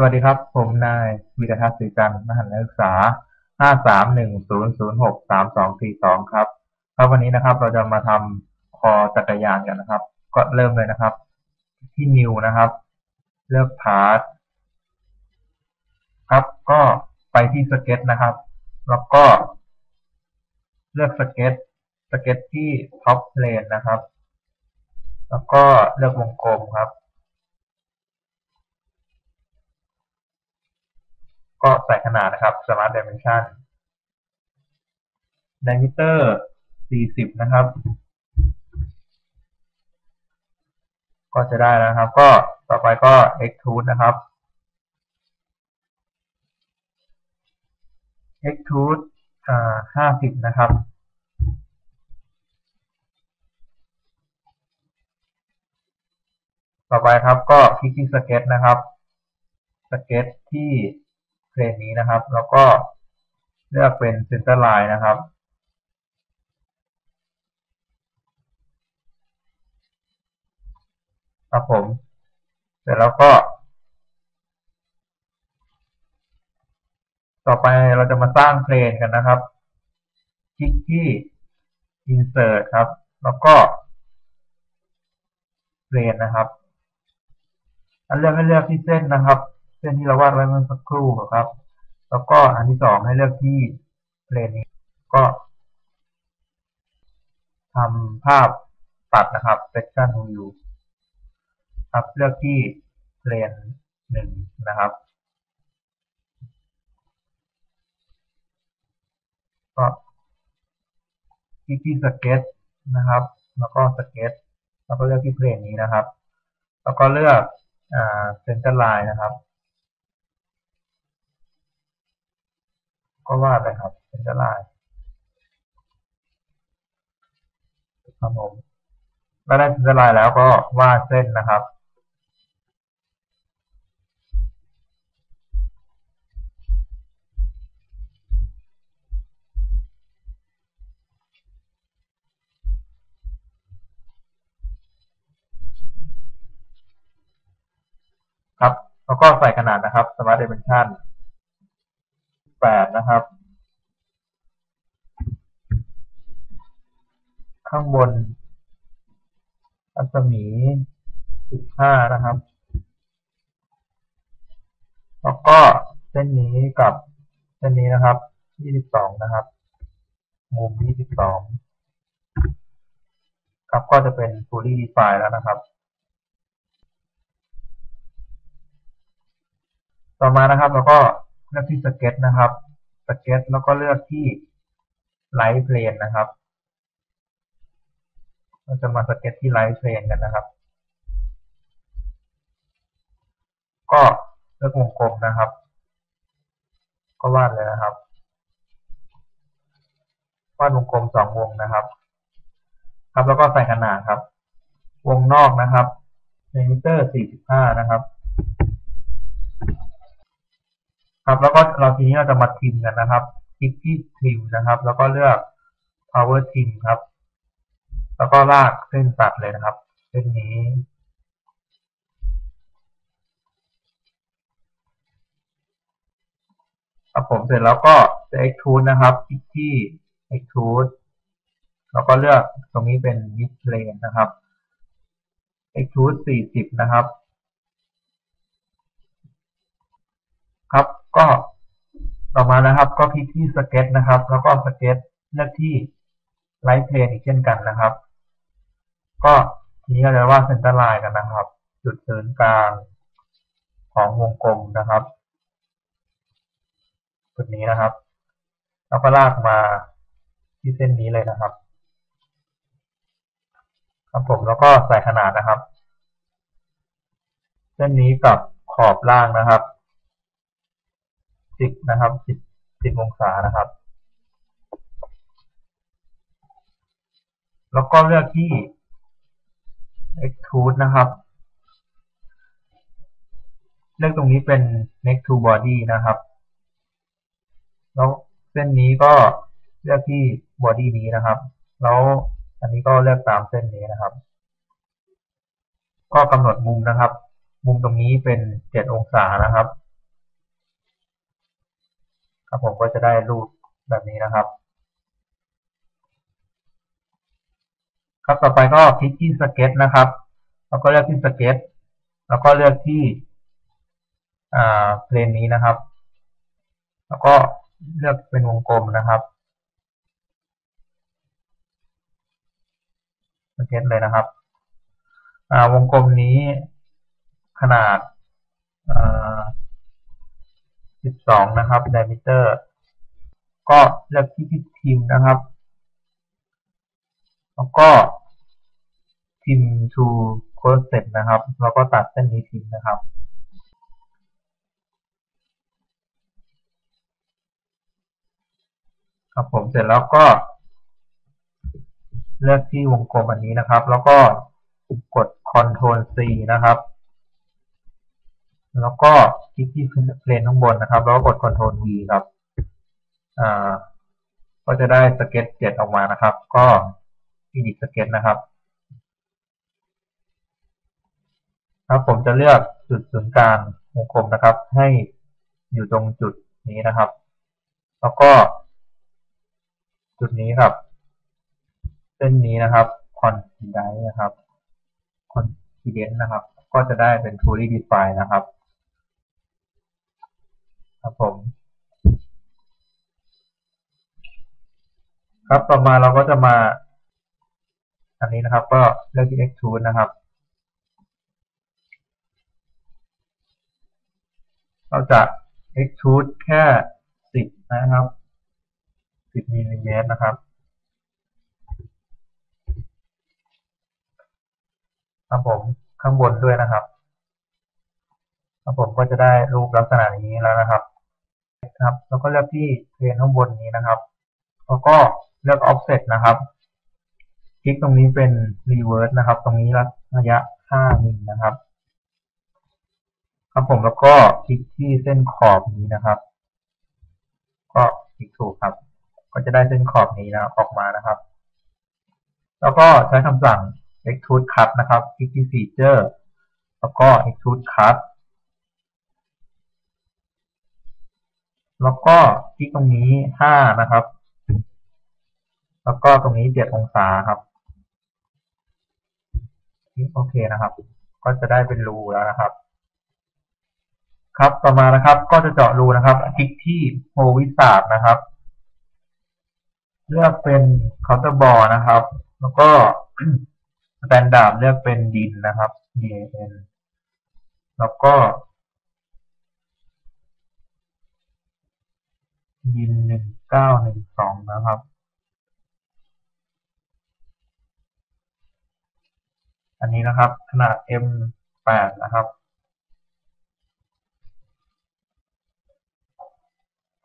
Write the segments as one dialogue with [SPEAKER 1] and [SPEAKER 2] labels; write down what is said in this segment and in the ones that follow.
[SPEAKER 1] สวัสดีครับ ผมนายวีรทัศน์ศรีจันทร์มหานักศึกษา 5310063242 ครับ ครับวันนี้นะครับ เราจะมาทำคอจักรยานกันนะครับ ก็เริ่มเลยนะครับ ที่ New นะครับ เลือกพาร์ทครับ ก็ไปที่สเก็ตนะครับ แล้วก็ เลือกสเก็ต สเก็ตที่ท็อปเลนนะครับ แล้วก็เลือกวงกลมครับ ก็ใส่ขนาดนะครับ Smart Dimension Diameter 40 นะครับ ก็จะได้แล้วนะครับ ก็ต่อไปก็ Extrude นะครับ Extrude อ่า50 นะครับต่อไปครับก็คลิกที่สเก็ตนะครับ สเก็ตที่ เพลนนี้นะครับ แล้วก็เลือกเป็นเซนเตอร์ไลน์นะครับครับผม เสร็จแล้วก็ ต่อไปเราจะมาสร้างเพลนกันนะครับ คลิกที่ insert ครับ แล้วก็เพลนนะครับอันเลือกให้เลือกที่เส้นนะครับ เส้นที่เราวาดไว้เมื่อสักครู่ครับ แล้วก็อันที่สองให้เลือกที่เพลนนี้ก็ทำภาพตัดนะครับ section view ครับเลือกที่เพลนหนึ่งนะครับ ก็คลิกที่สเก็ตนะครับ แล้วก็สเก็ตแล้วก็เลือกที่เพลนนี้นะครับ แล้วก็เลือกเซนเตอร์ไลน์นะครับ ก็วาดไปครับเซนเตลน์ครับผมแล้วได้เซนตลน์แล้วก็วาดเส้นนะครับครับ แล้วก็ใส่ขนาดนะครับ Smart Dimension 8นะครับ ข้างบนรัศมี15นะครับ แล้วก็เส้นนี้กับเส้นนี้นะครับ22นะครับ มุม22ครับก็จะเป็น fully defined แล้วนะครับ ต่อมานะครับเราก็ เลือกที่สเก็ตนะครับสเก็ตแล้วก็เลือกที่ไลท์เพลนนะครับ เราจะมาสเก็ตที่ไลท์เพลนกันนะครับ ก็เลือกวงกลมนะครับ ก็วาดเลยนะครับวาดวงกลมสองวงนะครับ ครับแล้วก็ใส่ขนาดครับ วงนอกนะครับเซนติเมตรสี่สิบห้านะครับ ครับแล้วก็เราทีนี้เราจะมาทิมกันนะครับ คลิกที่ทิมนะครับ แล้วก็เลือก power trim ครับ แล้วก็ลากเส้นตัดเลยนะครับ เส้นนี้ครับผมเสร็จแล้วก็จะ extrude นะครับ คลิกที่ extrude แล้วก็เลือกตรงนี้เป็น mid plane นะครับ extrude 40 นะครับ ครับ ก็ต่อมานะครับ ก็คลิกที่สเก็ตนะครับ แล้วก็สเก็ตเลือกที่ไลท์เพลนอีกเช่นกันนะครับ ก็ทีนี้เราจะวาดเซนเตอร์ไลน์กันนะครับ จุดศูนย์กลางของวงกลมนะครับจุดนี้นะครับ แล้วก็ลากมาที่เส้นนี้เลยนะครับ ครับผมแล้วก็ใส่ขนาดนะครับ เส้นนี้กับขอบล่างนะครับ 10นะครับ10 10องศานะครับ แล้วก็เลือกที่ extrude นะครับ เลือกตรงนี้เป็น next to body นะครับ แล้วเส้นนี้ก็เลือกที่ body นี้นะครับ แล้วอันนี้ก็เลือกตามเส้นนี้นะครับ ก็กำหนดมุมนะครับ มุมตรงนี้เป็น 7 องศานะครับ ครับผมก็จะได้รูปแบบนี้นะครับ ครับต่อไปก็คลิกที่สเก็ตนะครับแล้วก็เลือกที่สเก็ตแล้วก็เลือกที่อ่าเพลนนี้นะครับ แล้วก็เลือกเป็นวงกลมนะครับสเก็ตเลยนะครับอ่าวงกลมนี้ขนาด อ่า12นะครับ diameter ก็เลือกที่ที่ทีมนะครับ แล้วก็ทิม to corset นะครับ แล้วก็ตัดเส้นนี้ทิ้งนะครับครับผมเสร็จแล้วก็ เลือกที่วงกลมอันนี้นะครับ แล้วก็กด Ctrl C นะครับ แล้วก็ ลิกที่เพลนข้างบนนะครับ แล้วกด Ctrl V ครับอ่าก็จะได้สเก็ตเจ็ดออกมานะครับ ก็ edit สเก็ตนะครับ ครับผมจะเลือกจุดศูนย์กลางวงกลมนะครับ ให้อยู่ตรงจุดนี้นะครับ แล้วก็ จุดนี้ครับ เส้นนี้นะครับ confidence นะครับ confidence นะครับ ก็จะได้เป็น fully defined นะครับ ครับผม ครับต่อมาเราก็จะมา อันนี้นะครับ ก็เลือกที่ extrude นะครับ เราจะ extrude แค่10นะครับ10มิลลิเมตรนะครับครับผมข้างบนด้วยนะครับครับผมก็จะได้รูปลักษณะนี้แล้วนะครับ ครับ แล้วก็เลือกที่เพลนข้างบนนี้นะครับ แล้วก็เลือก offset นะครับ คลิกตรงนี้เป็น reverse นะครับ ตรงนี้ระยะ5มิลนะครับ ครับผมแล้วก็คลิกที่เส้นขอบนี้นะครับ ก็คลิกถูกครับ ก็จะได้เส้นขอบนี้นะออกมานะครับ แล้วก็ใช้คำสั่ง extrude cut นะครับ คลิกที่ feature แล้วก็ extrude cut แล้วก็คลิกตรงนี้ห้านะครับ แล้วก็ตรงนี้เจ็ดองศาครับคลิกโอเคนะครับ ก็จะได้เป็นรูแล้วนะครับ ครับต่อมานะครับ ก็จะเจาะรูนะครับ คลิกที่โฮวิสาดนะครับ เลือกเป็นเคาน์เตอร์บอร์นะครับ แล้วก็สแตนดาร์ดเลือกเป็นดินนะครับ DN แล้วก็ ยินหนึ่งเก้าหนึ่งสองนะครับ อันนี้นะครับขนาด M แปดนะครับ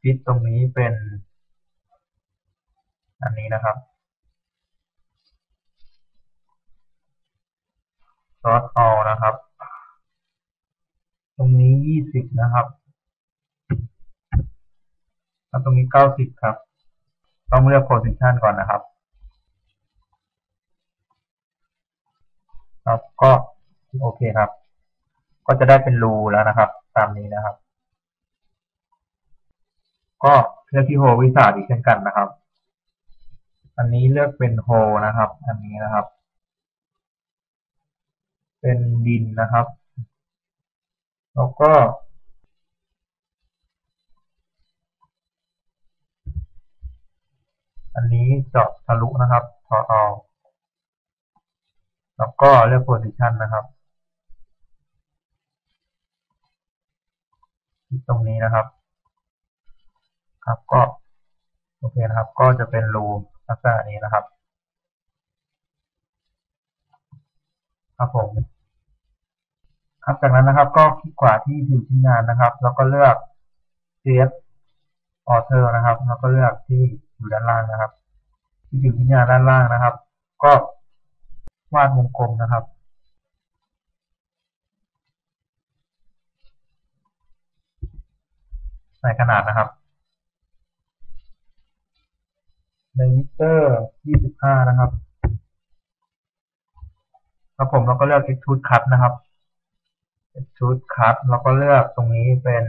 [SPEAKER 1] ฟิตตรงนี้เป็น อันนี้นะครับซอสออนะครับ ตรงนี้ยี่สิบนะครับ แล้วตรงนี้เก้าสิบครับ ต้องเลือก position ก่อนนะครับ ครับก็โอเคครับ ก็จะได้เป็นรูแล้วนะครับ ตามนี้นะครับ ก็เลือกที่โฮวิสาอีกเช่นกันนะครับ อันนี้เลือกเป็นโฮนะครับ อันนี้นะครับ เป็นดินนะครับ แล้วก็ อันนี้เจาะทะลุนะครับทออแล้วก็เลือก position นะครับที่ตรงนี้นะครับ ครับก็โอเคนะครับ ก็จะเป็นรูลักษณะนี้นะครับ ครับผม ครับจากนั้นนะครับ ก็คลิกขวาที่ผิวชิ้นงานนะครับ แล้วก็เลือก CF Author นะครับ แล้วก็เลือกที่ อยู่ด้านล่างนะครับ ที่อยู่ที่งาด้านล่างนะครับ ก็วาดวงกลมนะครับใส่ขนาดนะครับในมิเตอร์25นะครับครับผมแล้วก็เลือก extrude cut นะครับ extrude cut แล้วก็เลือกตรงนี้เป็น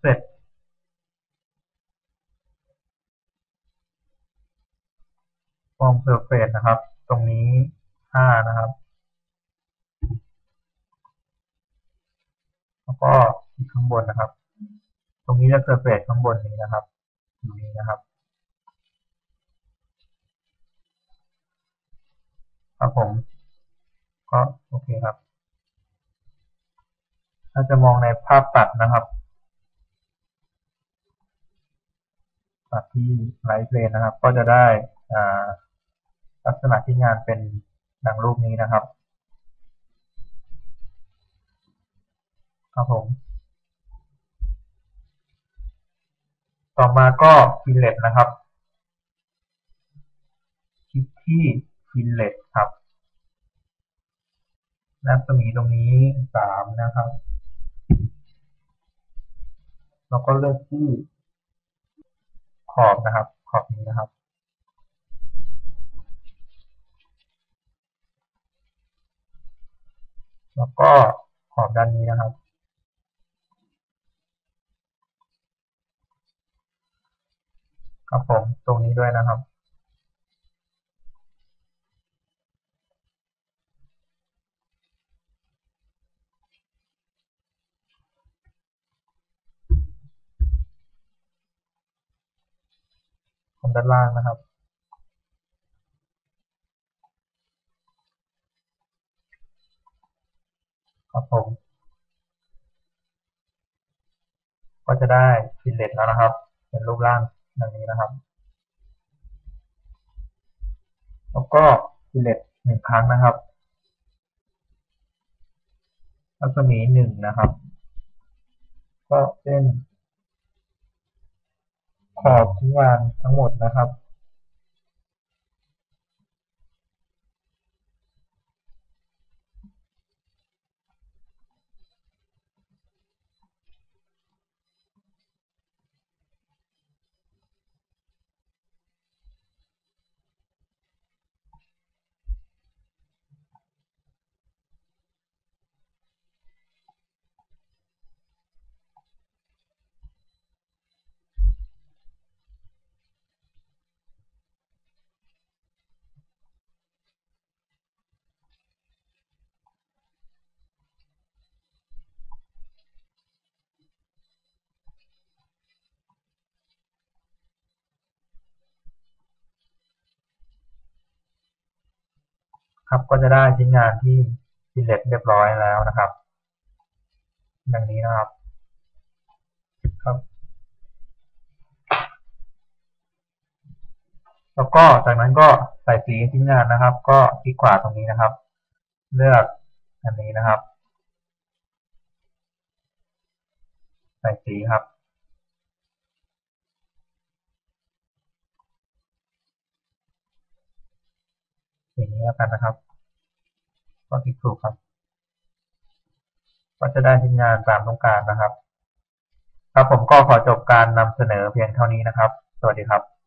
[SPEAKER 1] offset form surface นะครับ ตรงนี้ห้านะครับ แล้วก็อีกข้างบนนะครับ ตรงนี้จะ surface ข้างบนนี้นะครับอยู่นี้นะครับครับผมก็โอเคครับ ถ้าจะมองในภาพตัดนะครับ ตัดที่ไลท์เพลนนะครับ ก็จะได้ลักษณะที่งานเป็นดังรูปนี้นะครับ ครับผม ต่อมาก็ฟิลเลตนะครับ คลิกที่ฟิลเลตครับรัศมีตรงนี้สามนะครับ แล้วก็เลือกที่ ขอบนะครับ ขอบนี้นะครับ แล้วก็ขอบด้านนี้นะครับครับผมตรงนี้ด้วยนะครับ ของด้านล่างนะครับ ครับผม ก็จะได้ฟิลเลตแล้วนะครับ เป็นรูปร่างดังนี้นะครับ แล้วก็ฟิลเลตหนึ่งครั้งนะครับ รัศมีหนึ่งนะครับ ก็เส้น ขอบชิ้นงานทั้งหมดนะครับ ครับก็จะได้ชิ้นงานที่ฟิลเลตเรียบร้อยแล้วนะครับ ดังนี้นะครับครับ แล้วก็จากนั้นก็ใส่สีชิ้นงานนะครับ ก็คลิกขวาตรงนี้นะครับ เลือกอันนี้นะครับ ใส่สีครับ่างนี้แล้วกันนะครับ ก็คลิกถูกครับ ก็จะได้ทีมงานตามต้องการนะครับ ครับผมก็ขอจบการนำเสนอเพียงเท่านี้นะครับ สวัสดีครับ